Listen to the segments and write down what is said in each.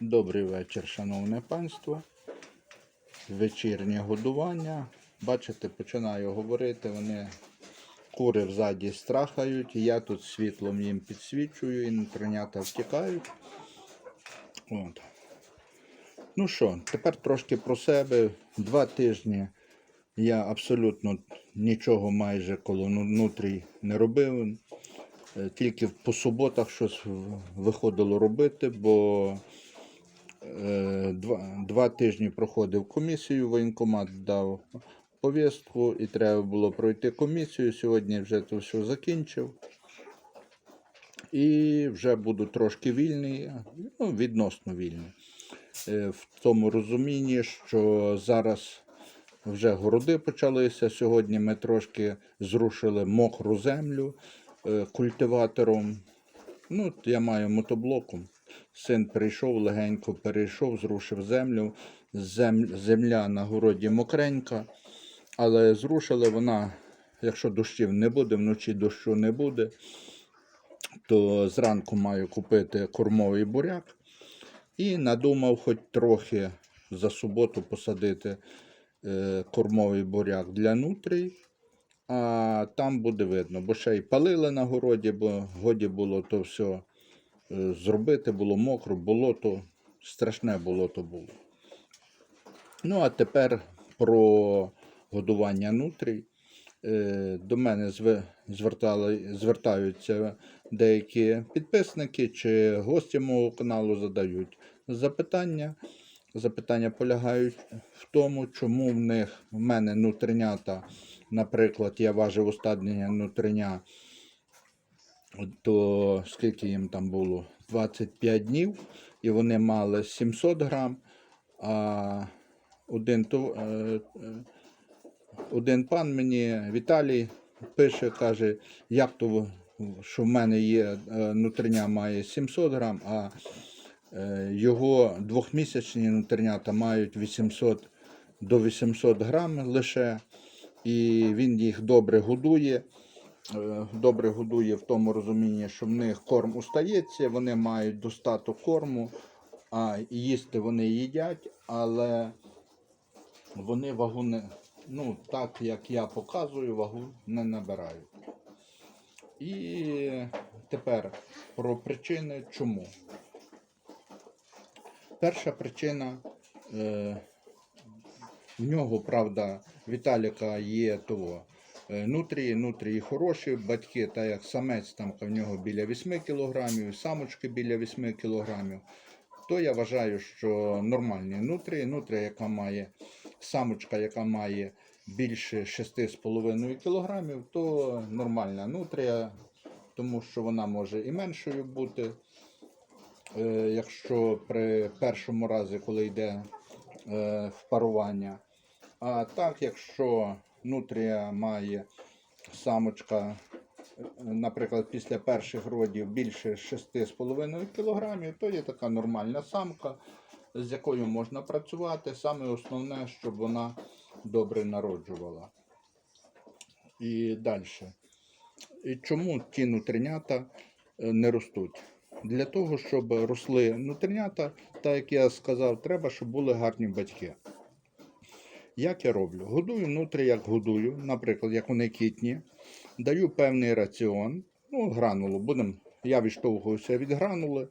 Добрий вечір, шановне панство. Вечірнє годування. Бачите, починаю говорити. Вони кури взаді страхають. Я тут світлом їм підсвічую, і тренята втікають. От. Ну що, тепер трошки про себе. Два тижні я абсолютно нічого майже коло ну- нутрій не робив. Е, Тільки по суботах щось виходило робити, бо два, два тижні проходив комісію, воєнкомат дав повістку і треба було пройти комісію. Сьогодні вже це все закінчив. І вже буду трошки вільний, ну, відносно вільний. Е, В тому розумінні, що зараз вже городи почалися. Сьогодні ми трошки зрушили мокру землю е, культиватором. Ну, я маю мотоблоком. Син прийшов легенько, перейшов, зрушив землю. Зем- Земля на городі мокренька, але зрушили вона, якщо дощів не буде, вночі дощу не буде, то зранку маю купити кормовий буряк. І надумав хоч трохи за суботу посадити е, кормовий буряк для нутрій, а там буде видно, бо ще й палили на городі, бо годі було то все зробити, було мокро, болото, страшне болото було. Ну, а тепер про годування нутрій. Е, До мене звертали, звертаються деякі підписники чи гості мого каналу задають запитання. Запитання полягають в тому, чому в них в мене нутринята, наприклад, я важив останнє нутриня, то скільки їм там було? 25 днів, і вони мали 700 грам, а один, е, е, один пан мені, Віталій, пише, каже, як то, що в мене є е, нутриня має 700 грам, а його двохмісячні нутринята мають 800 до 800 грам лише, і він їх добре годує. Е, Добре годує в тому розумінні, що в них корм устається, вони мають достаток корму, а їсти вони їдять, але вони вагу не, ну, так як я показую, вагу не набирають. І тепер про причини чому. Перша причина, е, в нього, правда, Віталіка є того. Е, Нутрії, нутрії хороші, батьки, та як самець там в нього біля 8 кг, самочки біля 8 кг. То я вважаю, що нормальні нутрії, нутрія, яка має самочка, яка має більше 6,5 кг, то нормальна нутрія, тому що вона може і меншою бути. Е, якщо при першому разі, коли йде е, впарування. А так, якщо нутрія має самочка, е, наприклад, після перших родів більше 6,5 кг, то є така нормальна самка, з якою можна працювати. Саме основне, щоб вона добре народжувала. І далі. І чому ті нутринята е, не ростуть? Для того, щоб росли нутринята, так як я сказав, треба, щоб були гарні батьки. Як я роблю? Годую нутрі, як годую, наприклад, як вони кітні, даю певний раціон, ну, гранулу, будем, я відштовхуюся від гранули,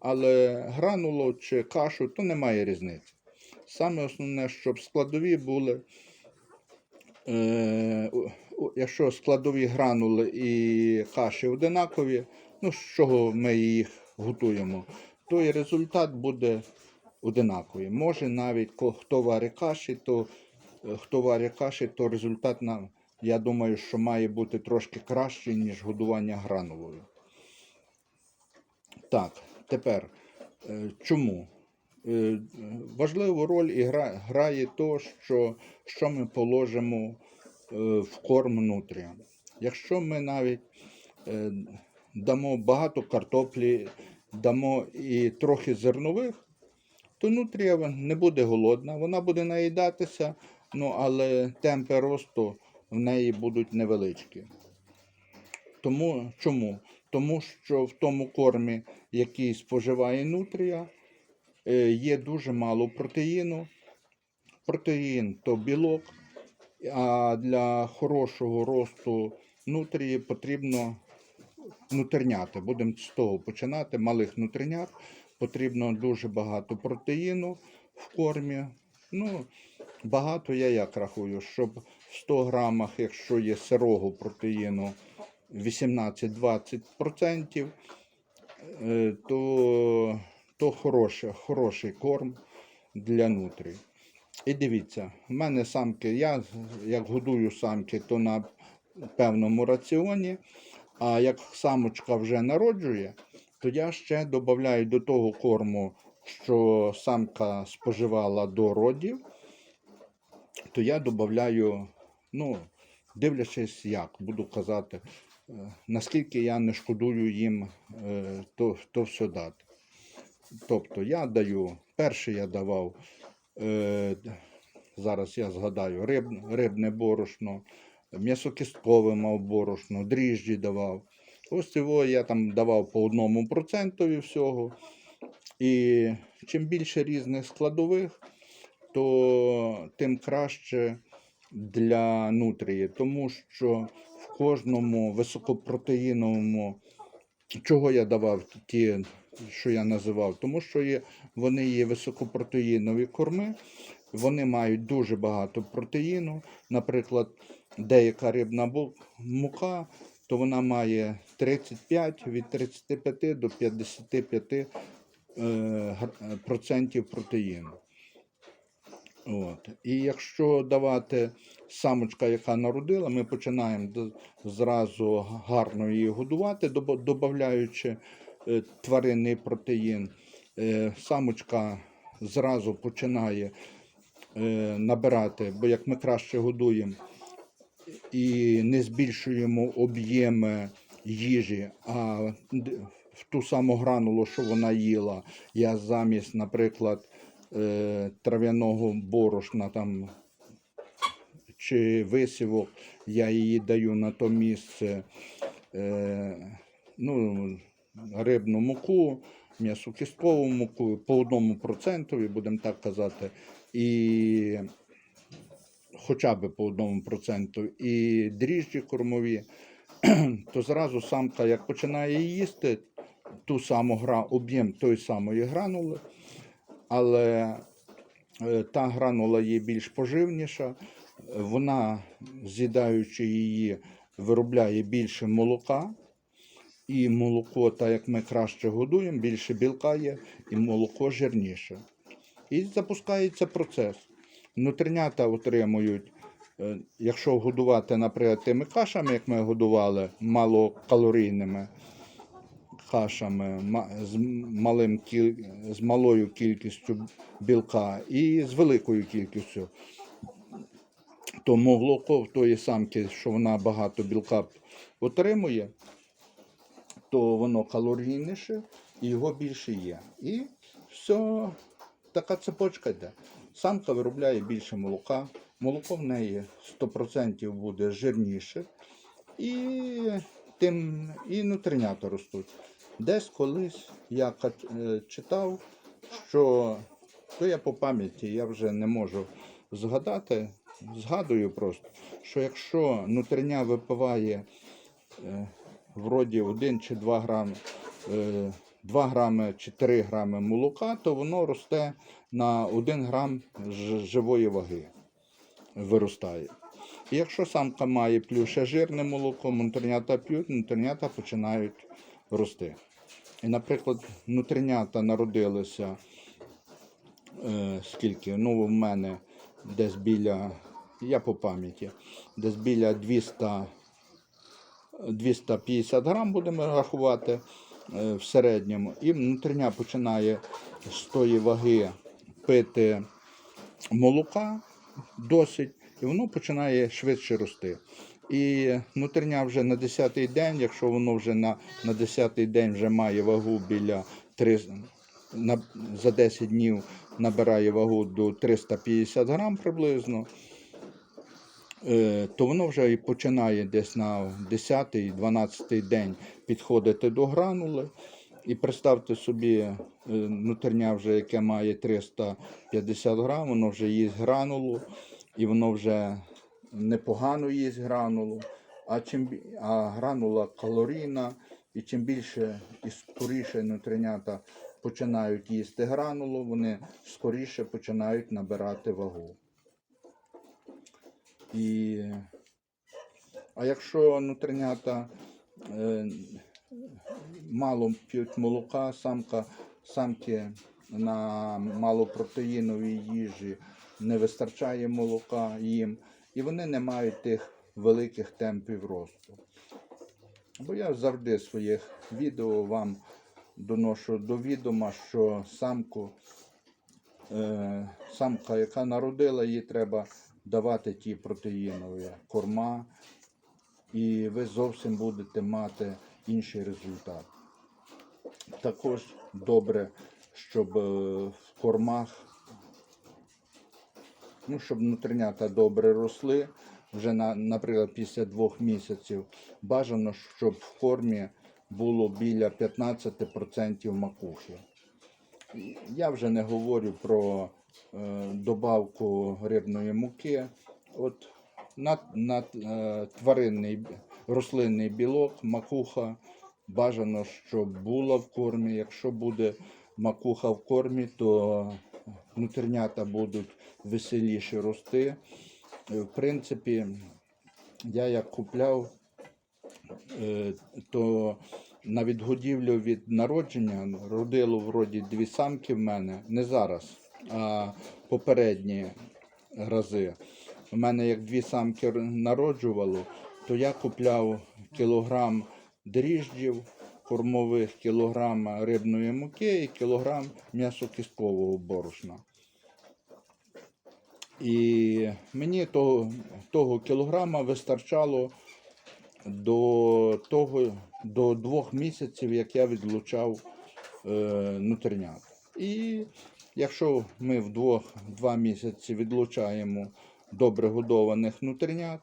але гранулу чи кашу, то немає різниці. Саме основне, щоб складові були, е, у- у- якщо складові гранули і каші одинакові, ну, з чого ми їх готуємо, то і результат буде одинаковий. Може навіть хто варить каші, то хто варить каші, то результат нам, я думаю, що має бути трошки кращий, ніж годування гранулою. Так, тепер е, чому? Е, Важливу роль грає то, що, що ми положимо е, в корм нутріям. Якщо ми навіть е, дамо багато картоплі, дамо і трохи зернових, то нутрія не буде голодна, вона буде наїдатися, ну, але темпи росту в неї будуть невеличкі. Тому чому? Тому що в тому кормі, який споживає нутрія, е, є дуже мало протеїну. Протеїн то білок, а для хорошого росту нутрії потрібно нутринята. Будемо з того починати. Малих нутринят. Потрібно дуже багато протеїну в кормі. Ну, багато я як рахую, щоб в 100 грамах, якщо є сирого протеїну 18-20%, е, то, то хороше, хороший корм для нутрій. І дивіться, в мене самки, я як годую самки, то на певному раціоні, а як самочка вже народжує, то я ще додаю до того корму, що самка споживала до родів, то я додаю, ну, дивлячись як, буду казати, е, наскільки я не шкодую їм е, то, то все дати. Тобто я даю, перший я давав, е, зараз я згадаю, риб, рибне борошно, м'ясокісткове мав борошно, дріжджі давав. Ось цього я там давав по одному процентові всього. І чим більше різних складових, то тим краще для нутрії, тому що в кожному високопротеїновому, чого я давав ті, що я називав, тому що є, вони є високопротеїнові корми, вони мають дуже багато протеїну. Наприклад, деяка рибна мука, то вона має 35 від 35 до 55 е, процентів протеїну. От. І якщо давати самочка, яка народила, ми починаємо зразу гарно її годувати, додаючи е, тваринний протеїн. Е, самочка зразу починає е, набирати, бо як ми краще годуємо і не збільшуємо об'єми їжі, а в ту саму гранулу, що вона їла, я замість, наприклад, е, трав'яного борошна там чи висівок, я її даю на то місце е, ну, рибну муку, м'ясокісткову муку по одному процентові, будемо так казати, і хоча б по одному проценту, і дріжджі кормові, то зразу самка, як починає їсти, ту саму гра, об'єм тої самої гранули, але е, та гранула є більш поживніша, вона, з'їдаючи її, виробляє більше молока. І молоко, так як ми краще годуємо, більше білка є, і молоко жирніше. І запускається процес. Нутринята отримують, е, якщо годувати, наприклад, тими кашами, як ми годували, малокалорійними кашами, з, малим з малою кількістю білка і з великою кількістю, то молоко в тої самки, що вона багато білка отримує, то воно калорійніше і його більше є. І все, така цепочка йде. Самка виробляє більше молока, молоко в неї 100% буде жирніше, і тим і нутринята ростуть. Десь колись я е, читав, що то я по пам'яті, я вже не можу згадати, згадую просто, що якщо нутриня випиває е, вроді 1 чи 2 грами, е, 2 грами чи 3 грами молока, то воно росте на 1 грам живої ваги. Виростає. І якщо самка має плюс ще жирне молоко, нутринята п'ють, нутринята починають рости. І, наприклад, нутринята народилися е, скільки? Ну, в мене десь біля, я по пам'яті, десь біля 200 250 грам будемо рахувати е, в середньому. І внутрішня починає з тої ваги пити молока досить, і воно починає швидше рости. І внутрішня вже на 10-й день, якщо воно вже на, на 10-й день вже має вагу біля 3, на, за 10 днів набирає вагу до 350 грам приблизно, е, то воно вже і починає десь на 10-12 день підходити до гранули. І представте собі, е, нутерня вже, яке має 350 грам, воно вже їсть гранулу, і воно вже непогано їсть гранулу. А, чим, а гранула калорійна, і чим більше і скоріше нутринята починають їсти гранулу, вони скоріше починають набирати вагу. І, а якщо нутринята е, мало п'ють молока, самка, самки на малопротеїновій їжі не вистачає молока їм, і вони не мають тих великих темпів росту. Бо я завжди в своїх відео вам доношу до відома, що самку, е, самка, яка народила, їй треба давати ті протеїнові корма, і ви зовсім будете мати інший результат. Також добре, щоб е, в кормах, ну, щоб внутрінята добре росли. Вже, на, наприклад, після двох місяців бажано, щоб в кормі було біля 15% макухи. Я вже не говорю про е, добавку рибної муки. От на, на е, тваринний рослинний білок, макуха бажано, щоб була в кормі. Якщо буде макуха в кормі, то внутрінята будуть веселіше рости. Е, В принципі, я як купляв, е, то на відгодівлю від народження родило вроді дві самки в мене, не зараз, а попередні рази. У мене як дві самки народжувало, то я купляв кілограм дріжджів кормових, кілограм рибної муки і кілограм м'ясокісткового борошна. І мені того, того кілограма вистачало до того, до двох місяців, як я відлучав е, нутринят. І якщо ми в двох, два місяці відлучаємо добре годованих нутринят,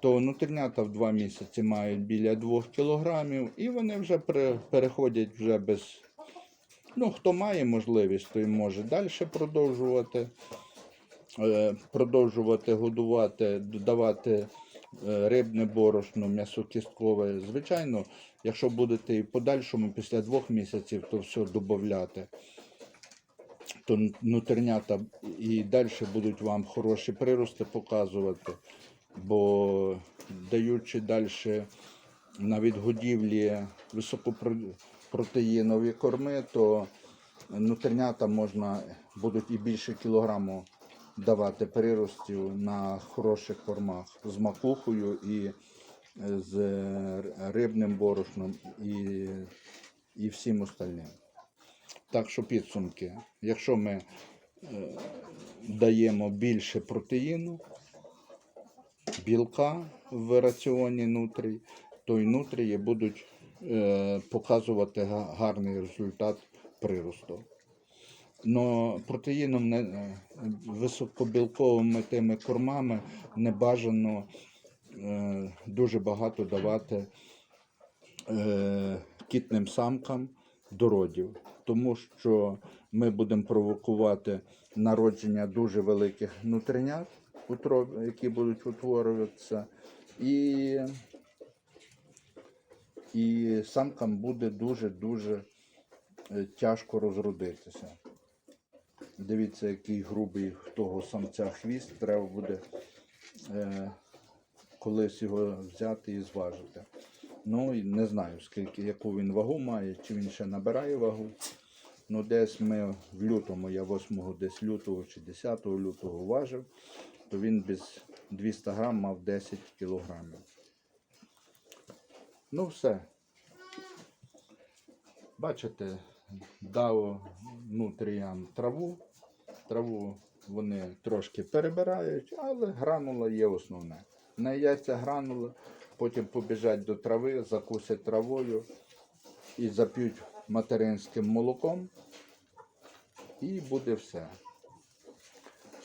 то нутринята в два місяці мають біля 2 кілограмів, і вони вже переходять вже без. Ну, хто має можливість, той може далі продовжувати е, продовжувати годувати, додавати е, рибне борошно, м'ясокісткове. Звичайно, якщо будете і в подальшому після двох місяців то все додати, то нутринята і далі будуть вам хороші прирости показувати, бо даючи далі на відгодівлі високопротеїнові корми, то нутринята можна будуть і більше кілограму давати приростів на хороших кормах з макухою і е, з рибним борошном і, і всім остальним. Так що підсумки, якщо ми е, даємо більше протеїну, білка в раціоні нутрій, то й нутрії будуть е, показувати гарний результат приросту. Но протеїном не е, високобілковими тими кормами не бажано е, дуже багато давати е, кітним самкам до родів, тому що ми будемо провокувати народження дуже великих нутринят, утроб- які будуть утворюватися, і, і самкам буде дуже-дуже е, тяжко розродитися. Дивіться, який грубий того самця хвіст, треба буде е, колись його взяти і зважити. Ну, не знаю, скільки, яку він вагу має, чи він ще набирає вагу. Ну, десь ми в лютому, я 8 десь лютого чи 10 лютого важив, то він без 200 грам мав 10 кілограмів. Ну, все. Бачите, дав нутріям траву. Траву вони трошки перебирають, але гранула є основне. Не яйця гранула, потім побіжать до трави, закусять травою і зап'ють материнським молоком. І буде все.